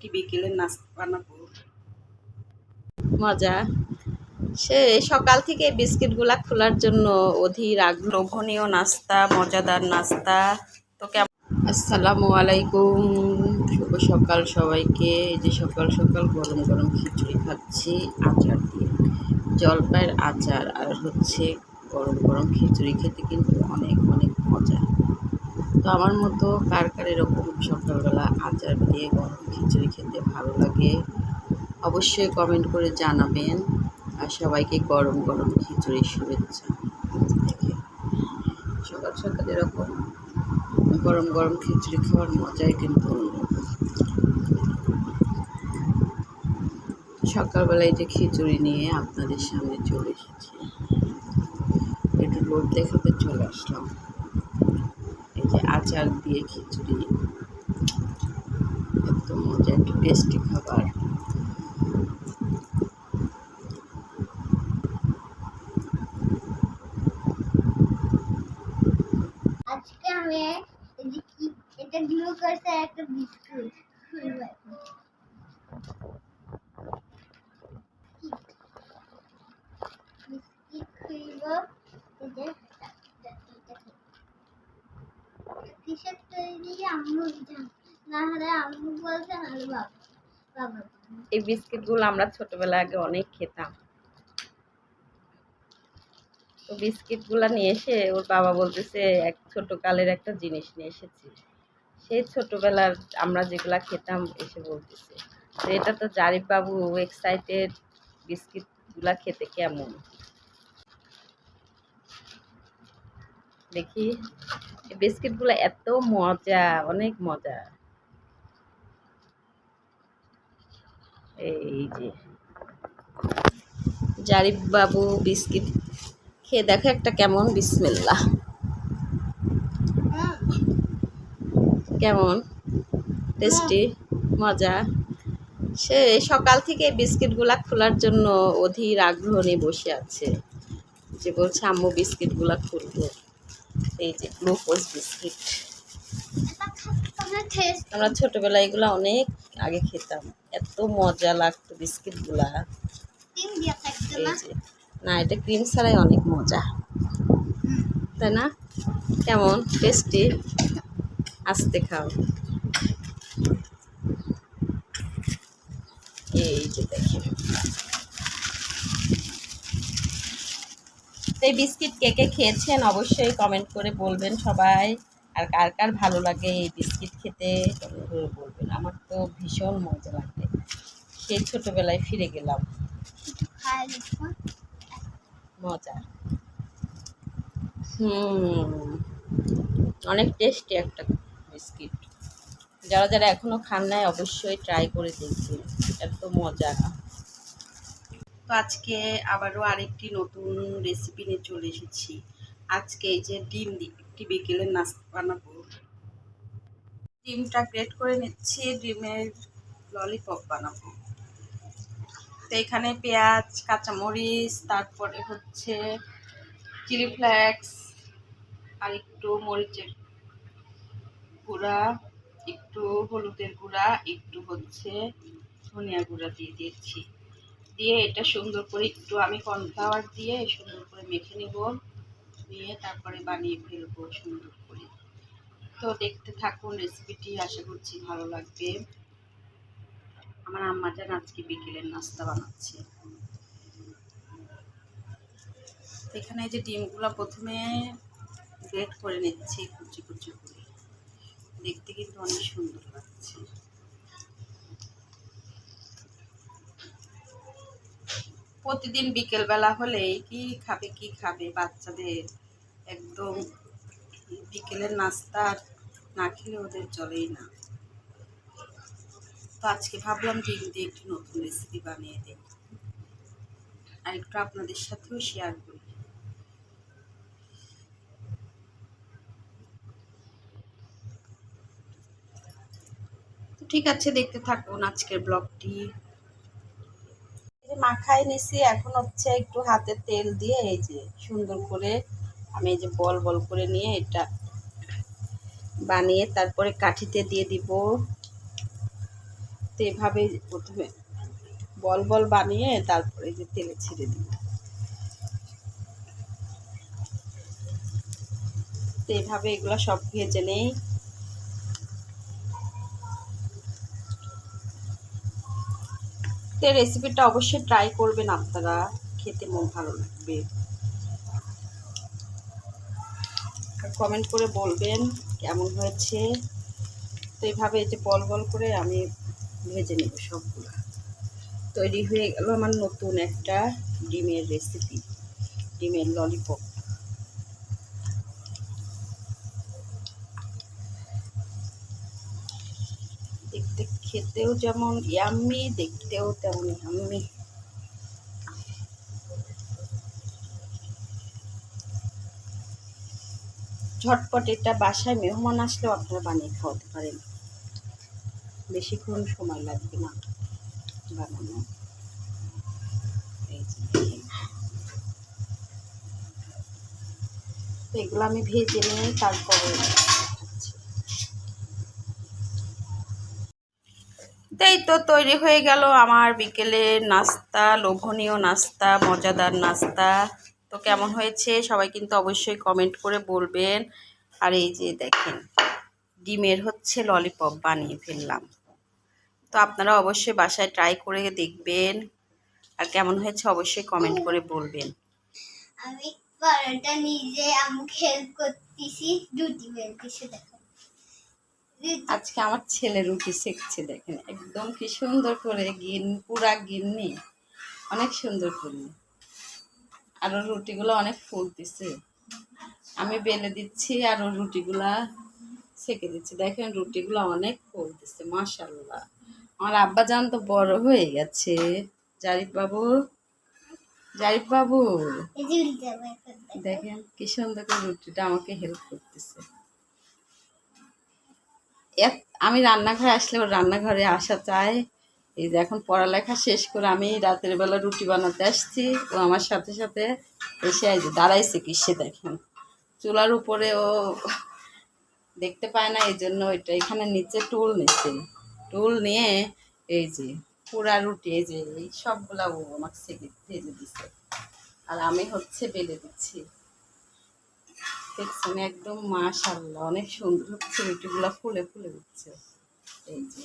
একটি বিকেলের নাস্তা বানাবো? মজা। সে সকাল থেকে বিস্কিটগুলা খোলার জন্য অধীর আগ্রহণীয় নাস্তা, মজাদার নাস্তা। তো কেমন আসসালামু আলাইকুম। শুভ সকাল সবাইকে। এই যে সকাল সকাল গরম গরম খিচুড়ি খাচ্ছি, আচার দিয়ে। জলপাইয়ের আচার আর হচ্ছে গরম গরম খিচুড়ি খেতে কিন্তু অনেক অনেক মজা। তো আমার মতো কার কার এরকম সকালবেলা আচার দিয়ে গরম খিচুড়ি খেতে ভালো লাগে, অবশ্যই কমেন্ট করে জানাবেন। আর সবাইকে গরম গরম খিচুড়ির শুভেচ্ছা। সকাল সকাল এরকম গরম গরম খিচুড়ি খাওয়ার মজাই কিন্তু সকালবেলায় যে খিচুড়ি নিয়ে আপনাদের সামনে চলে এসেছি। একটু লোড দেখাতে চলে আসলাম। যে আচার দিয়ে খিচুড়ি। এত মজা একটু টেস্টি খাবার। আজকে আমি এটা গ্লু করছে একটা বিস্কুট। বিস্কিট খুলবো এই যে এটা, এটা, এটা খেয়ে। কিসের তৈরি আম্মু না হলে আম্মু বলছে না বাবা বাবা এই বিস্কিটগুলো আমরা ছোটবেলা আগে অনেক খেতাম। তো বিস্কিটগুলো নিয়ে এসে ওর বাবা বলতেছে, এক ছোট কালের একটা জিনিস নিয়ে এসেছি। সেই ছোটবেলার আমরা যেগুলা খেতাম, এসে বলতেছে। এটা তো জারিফ বাবু এক্সাইটেড বিস্কিটগুলা খেতে কেমন? দেখি, এই বিস্কিটগুলো এত মজা, অনেক মজা। এই যে, জারিফ বাবু বিস্কিট খেয়ে দেখো একটা কেমন বিসমিল্লা কেমন? টেস্টি? মজা? সে সকাল থেকে বিস্কিটগুলা খোলার জন্য অধীর আগ্রহ নিয়ে বসে আছে। যে বলছে, আম্মু, বিস্কিটগুলা খুলবো। এই যে গ্লুকোজ বিস্কিট আমরা ছোটবেলায় এগুলো অনেক আগে খেতাম। এত মজা লাগতো বিস্কিটগুলা এই যে। না এটা ক্রিম ছাড়াই অনেক মজা। তাই না? কেমন? টেস্টি আস্তে খাও। এই যে দেখেন। তো এই বিস্কিট কে কে খেয়েছেন অবশ্যই কমেন্ট করে বলবেন সবাই। আর কার কার ভালো লাগে এই বিস্কিট খেতে বলবেন। আমার তো ভীষণ মজা লাগে। সেই ছোটোবেলায় ফিরে গেলাম। মজা। হুম, অনেক টেস্টি একটা বিস্কিট। যারা যারা এখনও খান নাই, অবশ্যই ট্রাই করে দেখবেন। এত মজা। তো আজকে আবারও আরেকটি নতুন রেসিপি নিয়ে চলে এসেছি। আজকে এই যে ডিম একটি বিকেলের নাস্তা বানাবো। ডিমটা গ্রেট করে নিচ্ছি, ডিমের ললিপপ বানাবো। তো এখানে পেঁয়াজ, কাঁচামরিচ, তারপরে হচ্ছে চিলি ফ্লেক্স আর একটু মরিচের গুঁড়া, একটু হলুদের গুঁড়া, একটু হচ্ছে ধনিয়া গুঁড়া দিয়ে দিয়েছি। দিয়ে এটা সুন্দর করে একটু আমি কর্নফ্লাওয়ার দিয়ে সুন্দর করে মেখে নেব। নিয়ে তারপরে বানিয়ে ফেলব সুন্দর করে। তো দেখতে থাকুন রেসিপিটি আশা করছি ভালো লাগবে। আমার আম্মা জান আজকে বিকেলের নাস্তা বানাচ্ছে। এখানে যে ডিমগুলো প্রথমে গ্রেট করে নিচ্ছি কুচি কুচি করে। দেখতে কিন্তু অনেক সুন্দর প্রতিদিন বিকেলবেলা হলেই কি খাবে কি খাবে? বাচ্চাদের একদম বিকেলের নাস্তা না খেলে ওদের চলেই না। তো আজকে ভাবলাম ডিম দিয়ে একটু নতুন রেসিপি বানিয়ে দিই। আর একটু আপনাদের সাথেও শেয়ার করি। ঠিক আছে, দেখতে থাকুন আজকের ব্লগটি। মাখাই নিছি, এখন হচ্ছে একটু হাতে তেল দিয়ে এই যে সুন্দর করে আমি এই যে বল বল করে নিয়ে এটা বানিয়ে তারপরে কাঠিতে দিয়ে দিব। তো এভাবে প্রথমে বল বল বানিয়ে তারপরে যে তেলে ছেড়ে দিব। এভাবে এগুলো সব ভেজে নেই। তো রেসিপিটা অবশ্যই ট্রাই করবেন আপনারা। খেতে মন ভালো লাগবে। কমেন্ট করে বলবেন কেমন হয়েছে। তো এইভাবে এই যে বল বল করে আমি ভেজে নেব সবগুলো। তৈরি হয়ে গেল আমার নতুন একটা ডিমের রেসিপি ডিমের ললিপপ দেখতে খেতেও যেমন ইয়াম্মি দেখতেও তেমন ইয়াম্মি ঝটপট এটা বাসায় মেহমান আসলেও আপনারা বানিয়ে খাওয়াতে পারেন। বেশিক্ষণ সময় লাগবে না বানানো। এগুলো আমি ভেজে নিয়ে তারপরে এই তো তৈরি হয়ে গেল আমার বিকেলের নাস্তা, লোভনীয় নাস্তা, মজাদার নাস্তা। তো কেমন হয়েছে? সবাই কিন্তু অবশ্যই কমেন্ট করে বলবেন। আর এই যে দেখেন, ডিমের হচ্ছে ললিপপ বানিয়ে ফেললাম। তো আপনারা অবশ্যই বাসায় ট্রাই করে দেখবেন। আর কেমন হয়েছে অবশ্যই কমেন্ট করে বলবেন। আমি পরোটা নিজে আমাকে হেল্প করতেছি রুটি বেলতেছি দেখো। আজকে আমার ছেলে রুটি সেকছে দেখেন। একদম কি সুন্দর করে গিন পুরা গিন্নি অনেক সুন্দর করে আর রুটিগুলো অনেক ফুলতেছে। আমি বেলে দিচ্ছি আর রুটিগুলা সেকে দিচ্ছি। দেখেন রুটিগুলো অনেক ফুল ফুলতেছে মাশাল্লাহ আমার আব্বা জান তো বড় হয়ে গেছে। জারিফ বাবু জারিফ বাবু। দেখেন কি সুন্দর করে রুটিটা আমাকে হেল্প করতেছে। আমি রান্নাঘরে আসলে ওর রান্নাঘরে আসা চায় এই যে এখন পড়ালেখা শেষ করে আমি রাতের বেলা রুটি বানাতে আসছি। ও আমার সাথে সাথে এসে যে দাঁড়াইছে কি দেখেন। চুলার উপরে ও দেখতে পায় না এই জন্য ওইটা এখানে নিচে টুল নিচ্ছে। টুল নিয়ে এই যে পুরা রুটি, এই যে এই সবগুলা ও আমাকে ভেজে দিচ্ছে আর আমি হচ্ছে বেলে দিচ্ছি। দেখছেন একদম মাশাল্লাহ অনেক সুন্দর হচ্ছে রুটিগুলা ফুলে ফুলে উঠছে। এই যে।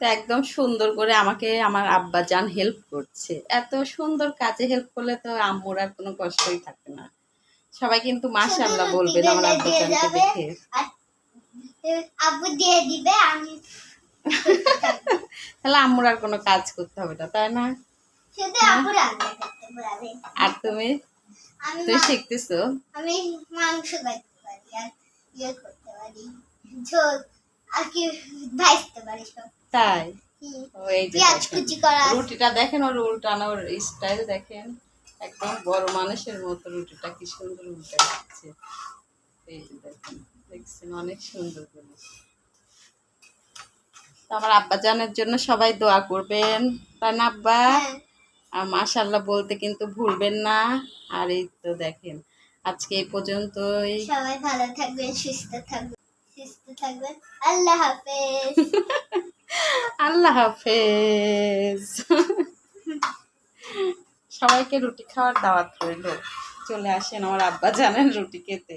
তো একদম সুন্দর করে আমাকে আমার আব্বা জান হেল্প করছে। এত সুন্দর কাজে হেল্প করলে তো আম্মুর আর কোনো কষ্টই থাকে না। সবাই কিন্তু মাশাল্লাহ শুধু বলবেন আমার আব্বা জানকে দেখে। আর আব্বু দিয়ে দিবে আমি তাহলে আম্মুর আর কোনো কাজ করতে হবে না তাই না? আর তুমি? শিখতেছো? আমি মাংস কাটতে পারি আর ইয়ে করতে পারি। ঝোল আর কি ভাজতে পারি সব। তাই? পেঁয়াজ। কুচি করা রুটিটা দেখেন ওর উল্টানোর স্টাইল দেখেন। একদম বড় মানুষের মতো রুটিটা কি সুন্দর উল্টে যাচ্ছে এই দেখেন দেখছেন অনেক সুন্দর করে। আমার আব্বা জানের জন্য সবাই দোয়া করবেন। তাই না আব্বা? হ্যাঁ। আর মাশাল্লাহ বলতে কিন্তু ভুলবেন না। আর এই তো দেখেন আজকে এই পর্যন্তই। সবাই ভালো থাকবেন সুস্থ থাকবেন সুস্থ থাকবেন। আল্লাহ হাফেজ। আল্লাহ হাফেজ। সবাইকে রুটি খাওয়ার দাওয়াত রইল। চলে আসেন আমার আব্বা জানেন রুটি খেতে।